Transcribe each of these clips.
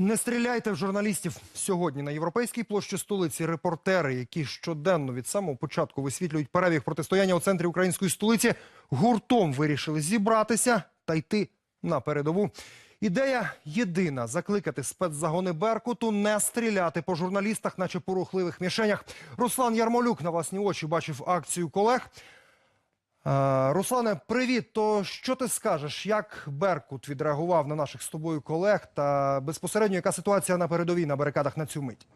Не стріляйте в журналістів сьогодні на європейській площі столиці. Репортери, які щоденно від самого початку висвітлюють перебіг протистояння у центрі української столиці, гуртом вирішили зібратися та йти на передову. Ідея єдина закликати спецзагони Беркуту не стріляти по журналістах, наче по рухливих мішенях. Руслан Ярмолюк на власні очі бачив акцію колег. Е, Руслане, привіт. То що ти скажеш? Як Беркут відреагував на наших з тобою колег та безпосередньо яка ситуація на передовій на барикадах на цю мить?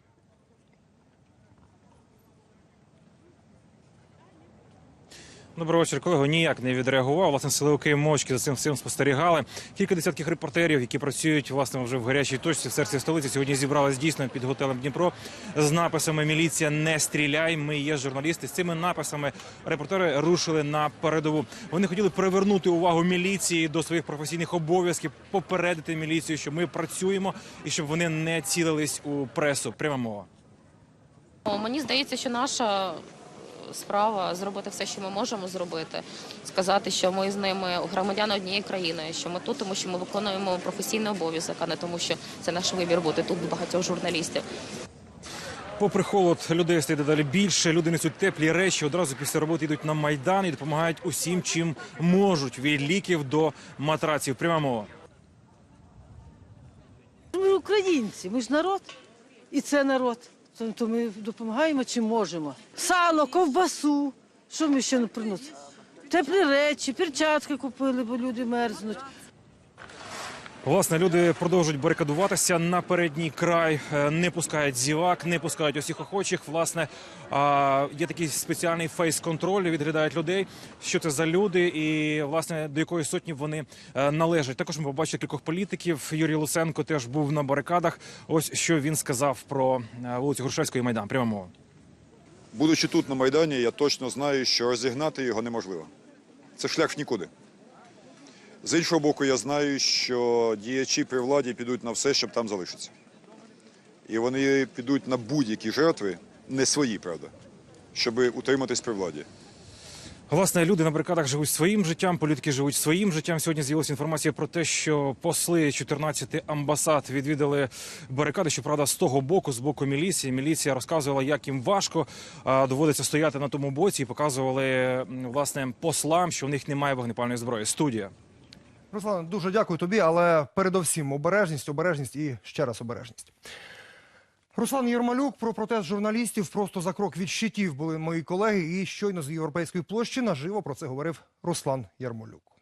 Доброго вечора, колего. Ніяк не відреагував. Власне, силовики мовчки за цим всім спостерігали. Кілька десятків репортерів, які працюють власне вже в гарячій точці в серці столиці. Сьогодні зібрались дійсно під готелем Дніпро з написами Міліція не стріляй. Ми є журналісти. З цими написами репортери рушили на передову. Вони хотіли привернути увагу міліції до своїх професійних обов'язків, попередити міліцію, що ми працюємо і щоб вони не цілились у пресу. Пряма мова. Мені здається, що наша справа зробити все, що ми можемо зробити, сказати, що ми з ними громадяни однієї країни, що ми тут, тому що ми виконуємо професійний обов'язок, а не тому, що це наш вибір бути тут багатьох журналістів. Попри холод, людей стає дедалі більше. Люди несуть теплі речі. Одразу після роботи йдуть на майдан і допомагають усім, чим можуть від ліків до матраців. Пряма мова. Ми українці, ми ж народ, і це народ. То- ми допомагаємо чим можемо. Сало, ковбасу. Що ми ще не приносимо? Теплі речі, перчатки купили, бо люди мерзнуть. Власне, люди продовжують барикадуватися на передній край, е, не пускають зівак, не пускають усіх охочих. Власне, є такий спеціальний фейс-контроль, відглядають людей, що це за люди, і власне до якої сотні вони е, належать. Також ми побачили кількох політиків. Юрій Луценко теж був на барикадах. Ось що він сказав про е, вулицю Грушевського і Майдан. Прямо мова. Будучи тут на Майдані, я точно знаю, що розігнати його неможливо. Це шлях в нікуди. З іншого боку, я знаю, що діячі при владі підуть на все, щоб там залишитися. І вони підуть на будь-які жертви, не свої, правда, щоб утриматись при владі. Власне, люди на барикадах живуть своїм життям, політики живуть своїм життям. Сьогодні з'явилася інформація про те, що посли 14 амбасад відвідали барикади. Щоправда, з того боку, з боку міліції. Міліція розказувала, як їм важко доводиться стояти на тому боці, і показували власне послам, що в них немає вогнепальної зброї. Студія. Руслан, дуже дякую тобі, але передовсім обережність, обережність і ще раз обережність. Руслан Єрмалюк про протест журналістів просто за крок від щитів були мої колеги. І щойно з європейської площі наживо про це говорив Руслан Ярмолюк.